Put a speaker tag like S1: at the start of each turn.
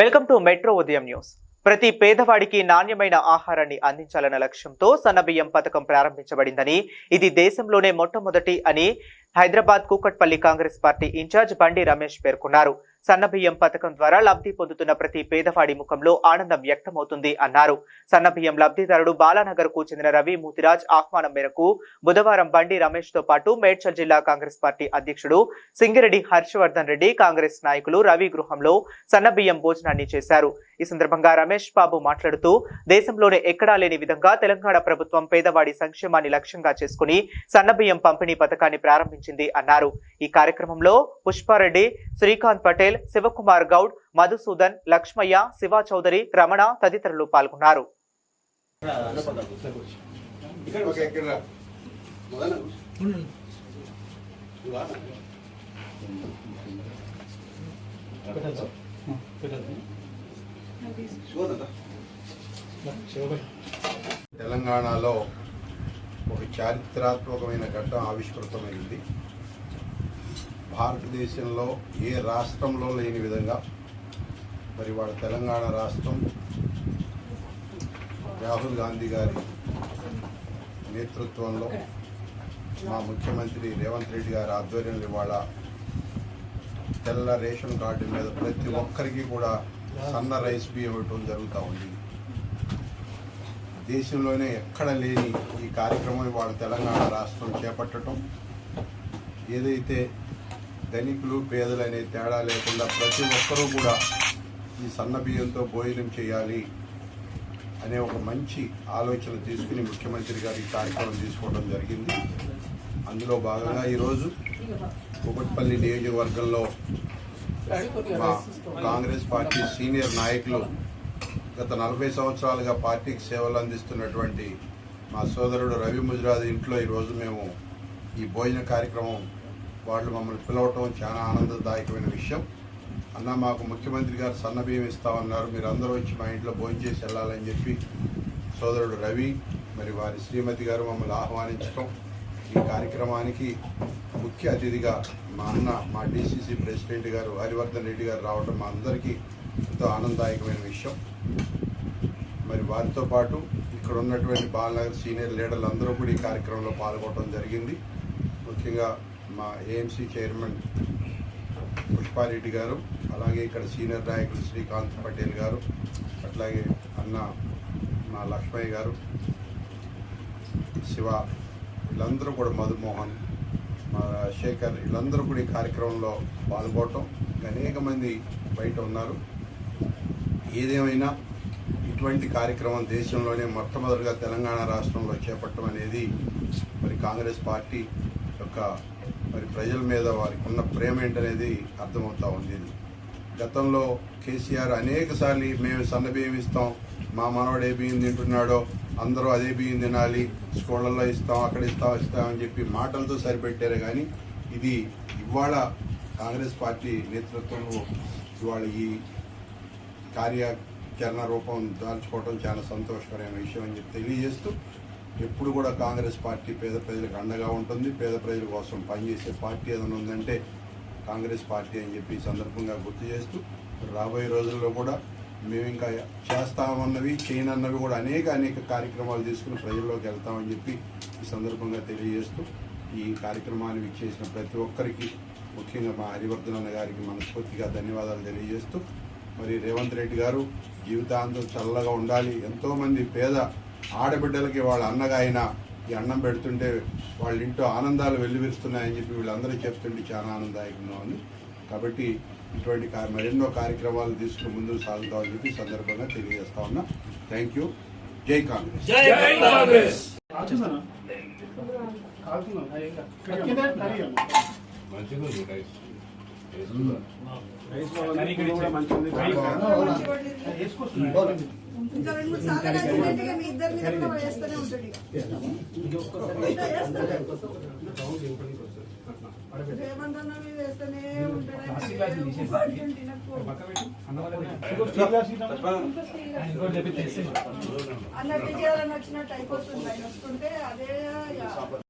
S1: Welcome to metro Udayam news. ప్రతి పేదవాడికి నాణ్యమైన ఆహారాన్ని అందించాలన్న లక్ష్యంతో సన్నబియ్యం పథకం ప్రారంభించబడిందని ఇది దేశంలోనే మొట్టమొదటి అని Hyderabad Kukatpally Congress party incharge Bandi Ramesh పేర్కొన్నారు. సన్నబియ్యం పథకం ద్వారా లబ్ధి పొందుతున్న ప్రతి పేదవాడి ముఖంలో ఆనందం వ్యక్తమవుతుంది అన్నారు. సన్నబియ్యం లబ్ధిదారుడు బాలానగర్కు చెందిన రవి మూతిరాజ్ ఆహ్వానం మేరకు బుధవారం బండి రమేష్తో పాటు మేడ్చల్ జిల్లా కాంగ్రెస్ పార్టీ అధ్యక్షుడు సింగిరెడ్డి హర్షవర్ధన్ రెడ్డి కాంగ్రెస్ నాయకులు రవి గృహంలో సన్నబియ్యం భోజనాన్ని చేశారు. ఈ సందర్భంగా రమేష్ బాబు మాట్లాడుతూ దేశంలోనే ఎక్కడా లేని విధంగా తెలంగాణ ప్రభుత్వం పేదవాడి సంక్షేమాన్ని లక్ష్యంగా చేసుకుని సన్నబియ్యం పంపిణీ పథకాన్ని ప్రారంభించింది అన్నారు. ఈ కార్యక్రమంలో పుష్పారెడ్డి శ్రీకాంత్ పటేల్ శివకుమార్ గౌడ్ మధుసూదన్ లక్ష్మయ్య శివ చౌదరి రమణ తదితరులు పాల్గొన్నారు.
S2: ఓకే ఇక్కడ తెలంగాణలో ఒక చారిత్రాత్మకమైన ఘట్టం ఆవిష్కృతమైంది. భారతదేశంలో ఏ రాష్ట్రంలో లేని విధంగా మరి వాళ్ళ తెలంగాణ రాష్ట్రం రాహుల్ గాంధీ గారి నేతృత్వంలో మా ముఖ్యమంత్రి రేవంత్ రెడ్డి గారి ఆధ్వర్యంలో ఇవాళ తెల్ల రేషన్ కార్డు మీద ప్రతి ఒక్కరికి కూడా సన్న రైస్ బియ్యం ఇవ్వటం జరుగుతూ ఉంది. దేశంలోనే ఎక్కడ లేని ఈ కార్యక్రమం ఇవాళ తెలంగాణ రాష్ట్రం చేపట్టడం ఏదైతే ధనికులు పేదలు అనే తేడా లేకుండా ప్రతి ఒక్కరూ కూడా ఈ సన్న బియ్యంతో భోజనం చేయాలి అనే ఒక మంచి ఆలోచన తీసుకుని ముఖ్యమంత్రి గారు ఈ కార్యక్రమం తీసుకోవడం జరిగింది. అందులో భాగంగా ఈరోజు కుకట్పల్లి నియోజకవర్గంలో కాంగ్రెస్ పార్టీ సీనియర్ నాయకులు గత నలభై సంవత్సరాలుగా పార్టీకి సేవలు అందిస్తున్నటువంటి మా సోదరుడు రవి ముజరాజ్ ఇంట్లో ఈరోజు మేము ఈ భోజన కార్యక్రమం వాళ్ళు మమ్మల్ని పిలవటం చాలా ఆనందదాయకమైన విషయం. అన్న మాకు ముఖ్యమంత్రి గారు సన్నబియ్యం ఇస్తామన్నారు. మీరు అందరూ వచ్చి మా ఇంట్లో భోజనం చేసి వెళ్ళాలని చెప్పి సోదరుడు రవి మరి వారి శ్రీమతి గారు మమ్మల్ని ఆహ్వానించడం ఈ కార్యక్రమానికి ముఖ్య అతిథిగా మా అన్న మా డిసిసి ప్రెసిడెంట్ గారు హరివర్ధన్ రెడ్డి గారు రావడం మా అందరికీ ఎంతో ఆనందదాయకమైన విషయం. మరి వారితో పాటు ఇక్కడ ఉన్నటువంటి బాలనగర్ సీనియర్ లీడర్లు అందరూ కూడా ఈ కార్యక్రమంలో పాల్గొనడం జరిగింది. ముఖ్యంగా మా ఏఎంసీ చైర్మన్ పుష్పారెడ్డి గారు అలాగే ఇక్కడ సీనియర్ నాయకులు శ్రీకాంత్ పటేల్ గారు అట్లాగే అన్న మా లక్ష్మయ్య గారు శివ వీళ్ళందరూ కూడా మధుమోహన్ శేఖర్ వీళ్ళందరూ కూడా ఈ కార్యక్రమంలో పాల్గొనటం అనేక మంది బయట ఉన్నారు. ఏదేమైనా ఇటువంటి కార్యక్రమం దేశంలోనే మొట్టమొదటిగా తెలంగాణ రాష్ట్రంలో చేపట్టడం అనేది మరి కాంగ్రెస్ పార్టీ యొక్క మరి ప్రజల మీద వారికి ఉన్న ప్రేమ ఏంటనేది అర్థమవుతూ ఉంది. గతంలో కేసీఆర్ అనేక సార్లు మేము సన్నబియ్యం ఇస్తాం మా మనవాడు ఏ బియ్యం తింటున్నాడో అందరూ అదే బియ్యం తినాలి స్కూళ్ళల్లో ఇస్తాం అక్కడ ఇస్తాం ఇస్తాం అని చెప్పి మాటలతో సరిపెట్టారు కానీ ఇది ఇవాళ కాంగ్రెస్ పార్టీ నేతృత్వంలో ఇవాళ ఈ కార్యాచరణ రూపం దాల్చుకోవడం చాలా సంతోషకరమైన విషయం అని చెప్పి తెలియజేస్తూ ఎప్పుడు కూడా కాంగ్రెస్ పార్టీ పేద ప్రజలకు అండగా ఉంటుంది. పేద ప్రజల కోసం పనిచేసే పార్టీ ఏదైనా ఉందంటే కాంగ్రెస్ పార్టీ అని చెప్పి సందర్భంగా గుర్తు చేస్తూ రాబోయే రోజుల్లో కూడా మేము ఇంకా చేస్తామన్నవి చేయనన్నవి కూడా అనేక అనేక కార్యక్రమాలు తీసుకుని ప్రజల్లోకి వెళ్తామని చెప్పి ఈ సందర్భంగా తెలియజేస్తూ ఈ కార్యక్రమాన్ని విచ్చేసిన ప్రతి ఒక్కరికి ముఖ్యంగా మా హరివర్ధన్ అన్న గారికి మనస్ఫూర్తిగా ధన్యవాదాలు తెలియజేస్తూ మరి రేవంత్ రెడ్డి గారు జీవితాంతం చల్లగా ఉండాలి. ఎంతోమంది పేద ఆడబిడ్డలకి వాళ్ళ అన్నగా ఆయన ఈ అన్నం పెడుతుంటే వాళ్ళ ఇంట్లో ఆనందాలు వెల్లివిరుస్తున్నాయని చెప్పి వీళ్ళందరూ చెప్తుంటే చాలా ఆనందదాయకంగా ఉంది. కాబట్టి ఇటువంటి మరెన్నో కార్యక్రమాలు తీసుకుని ముందుకు సాగుతామని చెప్పి ఈ సందర్భంగా తెలియజేస్తా ఉన్నా. Thank you. జై కాంగ్రెస్.
S3: ఇంకా రెండు మూడు సార్లు కలిసినట్టు ఇక మీ ఇద్దరి మీద కూడా వేస్తూనే ఉంటాడు ఇక. ఇంకా వేస్తాడు. రేవంత్ అన్న మీద వేస్తూనే ఉంటాడు ఆయన. ఏం పడుతుంది తినకు. అన్నట్టు చేయాలని వచ్చినట్టు అయిపోతుంది ఆయన వస్తుంటే అదే ఇక